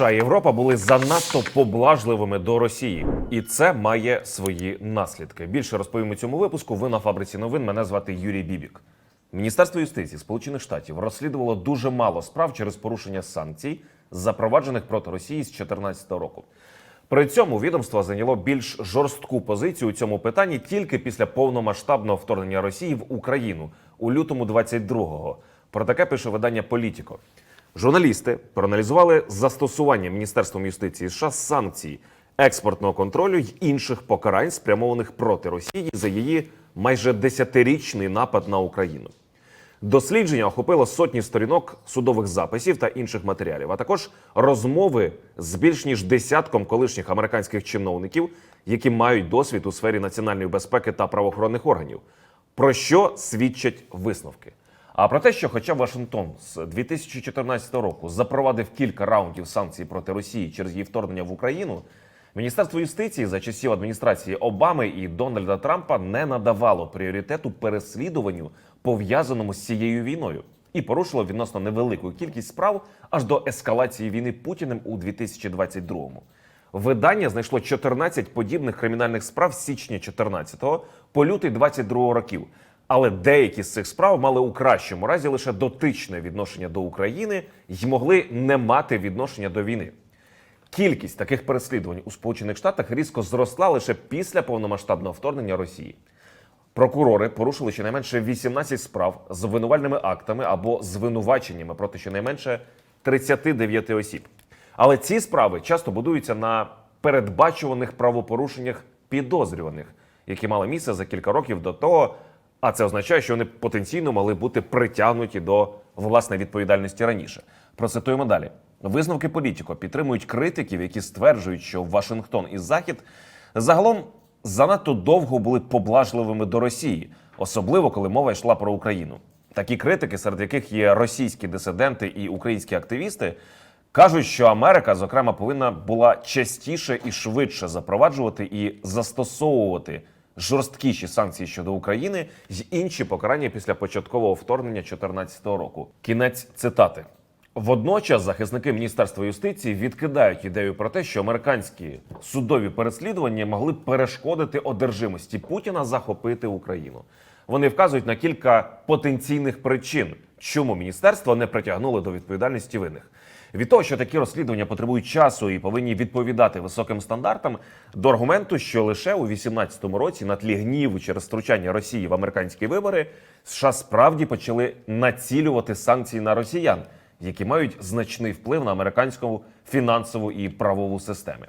США і Європа були занадто поблажливими до Росії, і це має свої наслідки. Більше розповім у цьому випуску. Ви на фабриці новин. Мене звати Юрій Бібік. Міністерство юстиції Сполучених Штатів розслідувало дуже мало справ через порушення санкцій, запроваджених проти Росії з 2014 року. При цьому відомство зайняло більш жорстку позицію у цьому питанні тільки після повномасштабного вторгнення Росії в Україну у лютому 22-го. Про таке пише видання Політіко. Журналісти проаналізували застосування Міністерством юстиції США санкцій, експортного контролю й інших покарань, спрямованих проти Росії за її майже десятирічний напад на Україну. Дослідження охопило сотні сторінок судових записів та інших матеріалів, а також розмови з більш ніж десятком колишніх американських чиновників, які мають досвід у сфері національної безпеки та правоохоронних органів. Про що свідчать висновки? А про те, що, хоча Вашингтон з 2014 року запровадив кілька раундів санкцій проти Росії через її вторгнення в Україну, Міністерство юстиції за часів адміністрації Обами і Дональда Трампа не надавало пріоритету переслідуванню, пов'язаному з цією війною, і порушило відносно невелику кількість справ аж до ескалації війни Путіним у 2022-му. Видання знайшло 14 подібних кримінальних справ січня 14-го по лютий 22-го років. Але деякі з цих справ мали у кращому разі лише дотичне відношення до України й могли не мати відношення до війни. Кількість таких переслідувань у Сполучених Штатах різко зросла лише після повномасштабного вторгнення Росії. Прокурори порушили щонайменше 18 справ з обвинувальними актами або звинуваченнями проти щонайменше 39 осіб. Але ці справи часто будуються на передбачуваних правопорушеннях підозрюваних, які мали місце за кілька років до того. А це означає, що вони потенційно могли бути притягнуті до власне відповідальності раніше. Процитуємо далі. Висновки політико підтримують критиків, які стверджують, що Вашингтон і Захід загалом занадто довго були поблажливими до Росії, особливо коли мова йшла про Україну. Такі критики, серед яких є російські дисиденти і українські активісти, кажуть, що Америка, зокрема, повинна була частіше і швидше запроваджувати і застосовувати жорсткіші санкції щодо України й інші покарання після початкового вторгнення 2014 року. Кінець цитати. Водночас захисники Міністерства юстиції відкидають ідею про те, що американські судові переслідування могли перешкодити одержимості Путіна захопити Україну. Вони вказують на кілька потенційних причин, чому міністерство не притягнуло до відповідальності винних. Від того, що такі розслідування потребують часу і повинні відповідати високим стандартам, до аргументу, що лише у 2018 році на тлі гніву через втручання Росії в американські вибори США справді почали націлювати санкції на росіян, які мають значний вплив на американську фінансову і правову системи.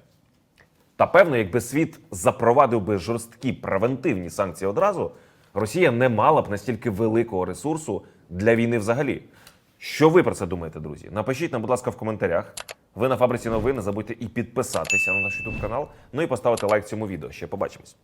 Та певно, якби світ запровадив би жорсткі превентивні санкції одразу, Росія не мала б настільки великого ресурсу для війни взагалі. Що ви про це думаєте, друзі? Напишіть нам, будь ласка, в коментарях. Ви на фабриці новин не забудьте і підписатися на наш YouTube канал, ну і поставити лайк цьому відео. Ще побачимось.